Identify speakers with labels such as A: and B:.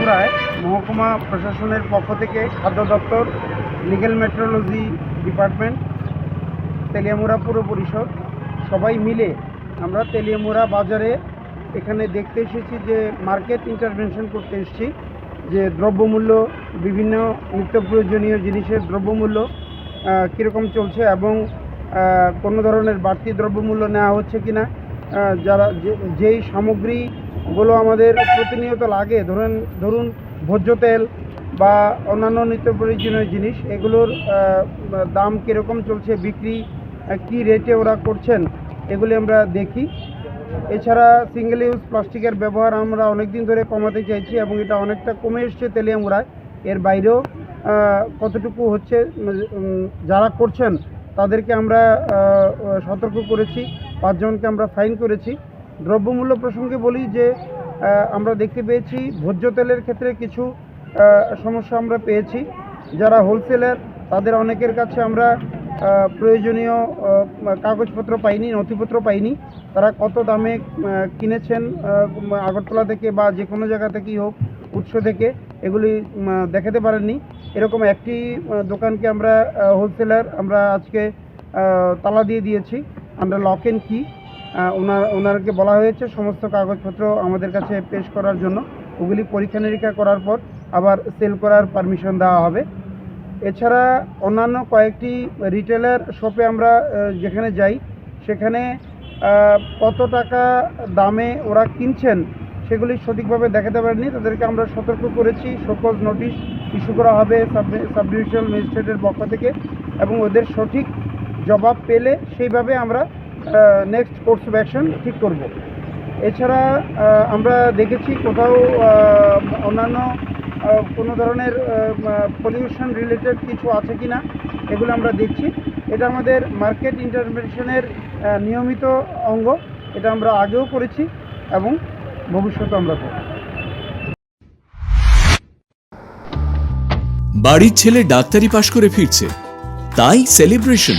A: তেলিয়ামুড়ায় মহকুমা প্রশাসনের পক্ষ থেকে খাদ্য দপ্তর লিগেল মেট্রোলজি ডিপার্টমেন্ট তেলিয়ামুড়া পুর পরিষদ, সবাই মিলে আমরা তেলিয়ামুড়া বাজারে এখানে দেখতে এসেছি যে মার্কেট ইন্টারভেনশন করতে এসেছি, যে দ্রব্যমূল্য, বিভিন্ন নিত্য প্রয়োজনীয় জিনিসের দ্রব্যমূল্য কীরকম চলছে এবং কোনো ধরনের বাড়তি দ্রব্যমূল্য নেওয়া হচ্ছে কিনা যারা যেই সামগ্রীগুলো আমাদের প্রতিনিয়ত লাগে। ধরুন ধরুন ভোজ্য তেল বা অন্যান্য নিত্য প্রয়োজনীয় জিনিস, এগুলোর দাম কীরকম চলছে, বিক্রি কী রেটে ওরা করছেন, এগুলি আমরা দেখি। এছাড়া সিঙ্গেল ইউজ প্লাস্টিকের ব্যবহার আমরা অনেক দিন ধরে কমাতে চাইছি এবং এটা অনেকটা কমে এসছে তেলিয়ামুড়ায় এর বাইরেও কতটুকু হচ্ছে যারা করছেন, তাদেরকে আমরা সতর্ক করেছি, পাঁচজনকে আমরা ফাইন করেছি। দ্রব্যমূল্য প্রসঙ্গে বলি যে আমরা দেখতে পেয়েছি ভোজ্য তেলের ক্ষেত্রে কিছু সমস্যা আমরা পেয়েছি। যারা হোলসেলার তাদের অনেকের কাছে আমরা প্রয়োজনীয় কাগজপত্র পাইনি, নথিপত্র পাইনি। তারা কত দামে কিনেছেন আগরতলা থেকে বা যে কোনো জায়গা থেকেই হোক, উৎস থেকে, এগুলি দেখাতে পারেননি। এরকম একটি দোকানকে আমরা হোলসেলার আমরা আজকে তালা দিয়ে দিয়েছি আমরা লক এন্ড কি ওনার ওনারকে বলা হয়েছে সমস্ত কাগজপত্র আমাদের কাছে পেশ করার জন্য। ওগুলি পরীক্ষা নিরীক্ষা করার পর আবার সেল করার পারমিশন দেওয়া হবে। এছাড়া অন্যান্য কয়েকটি রিটেলার শপে আমরা যেখানে যাই, সেখানে কত টাকা দামে ওরা কিনছেন সেগুলি সঠিকভাবে দেখাতে পারেনি তাদেরকে আমরা সতর্ক করেছি। সকল নোটিশ ইস্যু করা হবে সাব ডিভিশনাল ম্যাজিস্ট্রেটের পক্ষ থেকে এবং ওদের সঠিক জবাব পেলে সেইভাবে আমরা নেক্সট কোর্স অফ অ্যাকশন ঠিক করব। এছাড়া আমরা দেখেছি কোথাও অন্যান্য কোনো ধরনের পলিউশন রিলেটেড কিছু আছে কি না এগুলো আমরা দেখছি। এটা আমাদের মার্কেট ইন্টারভেনশনের নিয়মিত অঙ্গ। এটা আমরা আগেও করেছি এবং ভবিষ্যতে আমরা করব।
B: বাড়ির ছেলে ডাক্তারি পাশ করে ফিরছে। তাই সেলিব্রেশন